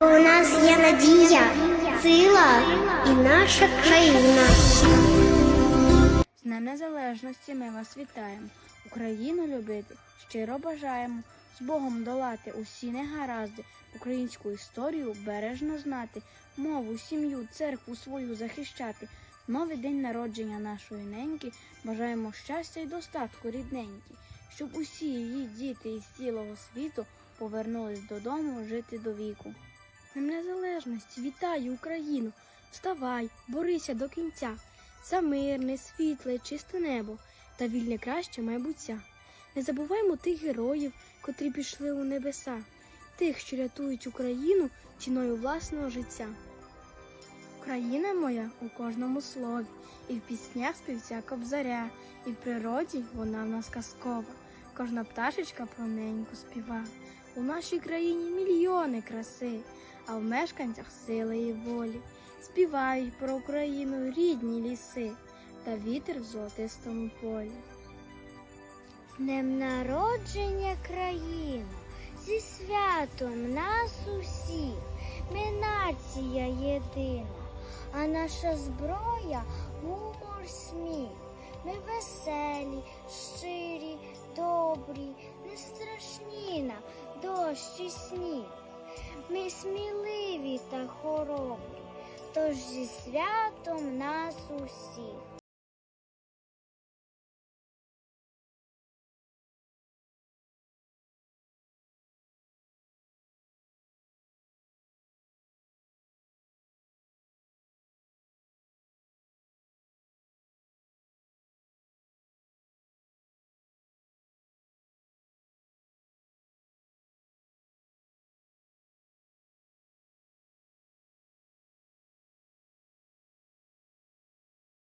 У нас є надія, сила і наша країна. З Днем Незалежності ми вас вітаємо. Україну любити щиро бажаємо. З Богом долати усі негаразди, українську історію бережно знати, мову, сім'ю, церкву свою захищати. Новий день народження нашої неньки бажаємо щастя й достатку рідненькі, щоб усі її діти із цілого світу повернулись додому жити до віку. Днем Незалежності вітаю Україну! Вставай, борися до кінця за мирне, світле, чисте небо та вільне краще майбуття. Не забуваймо тих героїв, котрі пішли у небеса, тих, що рятують Україну ціною власного життя. Україна моя у кожному слові, і в піснях співця кобзаря, і в природі вона в нас казкова. Кожна пташечка про неньку співа. У нашій країні мільйони краси, а в мешканцях сили і волі. Співають про Україну рідні ліси та вітер в золотистому полі. Днем народження країна, зі святом нас усіх, ми нація єдина, а наша зброя гумор сміх. Ми веселі, щирі, добрі, не страшні нам дощ і сніг. Ми сміливі та хоробрі, тож зі святом нас.